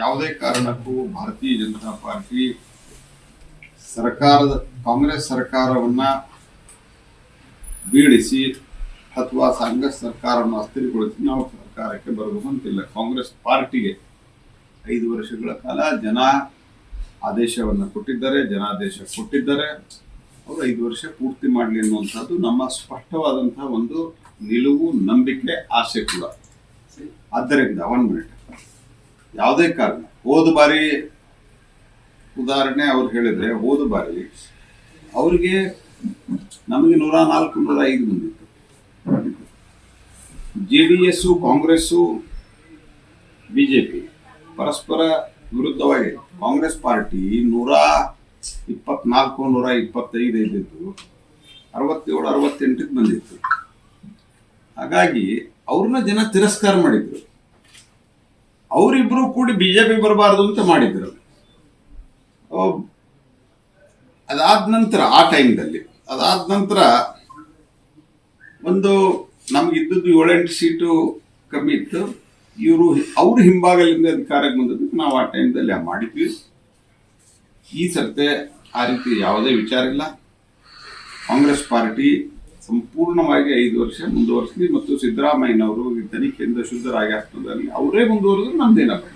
ಯಾವುದೇ ಕಾರಣಕ್ಕೂ ಭಾರತೀಯ ಜನತಾ ಪಾರ್ಟಿ ಸರ್ಕಾರದ ಕಾಂಗ್ರೆಸ್ ಸರ್ಕಾರವನ್ನ ಬೀಳಿಸಿ ಅಥವಾ ಸಂಘ ಸರ್ಕಾರವನ್ನು ಅಸ್ಥಿರಗೊಳಿಸಿ ನಾವು ಸರ್ಕಾರಕ್ಕೆ ಬರಬೇಕು ಅಂತಿಲ್ಲ. ಕಾಂಗ್ರೆಸ್ ಪಾರ್ಟಿಗೆ ಐದು ವರ್ಷಗಳ ಕಾಲ ಜನ ಆದೇಶವನ್ನು ಕೊಟ್ಟಿದ್ದಾರೆ ಜನಾದೇಶ ಕೊಟ್ಟಿದ್ದಾರೆ. ಅವರು ಐದು ವರ್ಷ ಪೂರ್ತಿ ಮಾಡಲಿ ಅನ್ನುವಂಥದ್ದು ನಮ್ಮ ಸ್ಪಷ್ಟವಾದಂತಹ ಒಂದು ನಿಲುವು ನಂಬಿಕೆ ಆಸೆ ಕೂಡ. ಆದ್ದರಿಂದ ಒನ್ ಮಿನಿಟ್ ಯಾವುದೇ ಕಾರಣ. ಹೋದ ಬಾರಿ ಉದಾಹರಣೆ ಅವ್ರು ಹೇಳಿದ್ರೆ, ಹೋದ ಬಾರಿ ಅವರಿಗೆ ನಮಗೆ ನೂರ ನಾಲ್ಕು, ನೂರ ಐದು ಬಂದಿತ್ತು. J D S Congress BJP ಪರಸ್ಪರ ವಿರುದ್ಧವಾಗಿ ಕಾಂಗ್ರೆಸ್ ಪಾರ್ಟಿ ನೂರ ಇಪ್ಪತ್ನಾಲ್ಕು, ನೂರ ಇಪ್ಪತ್ತೈದು ಇದ್ದಿದ್ದು ಅರವತ್ತೇಳು, ಅರವತ್ತೆಂಟಕ್ಕೆ ಬಂದಿತ್ತು. ಹಾಗಾಗಿ ಅವ್ರನ್ನ ಜನ ತಿರಸ್ಕಾರ ಮಾಡಿದ್ರು. ಅವರಿಬ್ರು ಕೂಡಿ ಬಿಜೆಪಿ ಬರಬಾರದು ಅಂತ ಮಾಡಿದ್ರು. ಅದಾದ ನಂತರ ಆ ಟೈಮ್ದಲ್ಲಿ ಅದಾದ ನಂತರ ಒಂದು ನಮ್ಗೆ ಇದ್ದದ್ದು ಏಳೆಂಟು ಸೀಟು ಕಮ್ಮಿ ಇತ್ತು. ಇವರು ಅವ್ರ ಹಿಂಭಾಗಲಿಂದ ಅಧಿಕಾರಕ್ಕೆ ಬಂದದ್ದು ನಾವು ಆ ಟೈಮ್ದಲ್ಲಿ ಮಾಡಿದ್ವಿ. ಈ ಸರ್ತೆ ಆ ರೀತಿ ಯಾವುದೇ ವಿಚಾರ ಇಲ್ಲ. ಕಾಂಗ್ರೆಸ್ ಪಾರ್ಟಿ ಸಂಪೂರ್ಣವಾಗಿ ಐದು ವರ್ಷ ಮುಂದುವರಿಸಲಿ ಮತ್ತು ಸಿದ್ದರಾಮಯ್ಯನವರು ತನಿಖೆಯಿಂದ ಶುದ್ಧರಾಗಿ ಆಗ್ತದಲ್ಲಿ ಅವರೇ ಮುಂದುವರೆದ್ರೆ ನಮ್ದೇನಪ್ಪ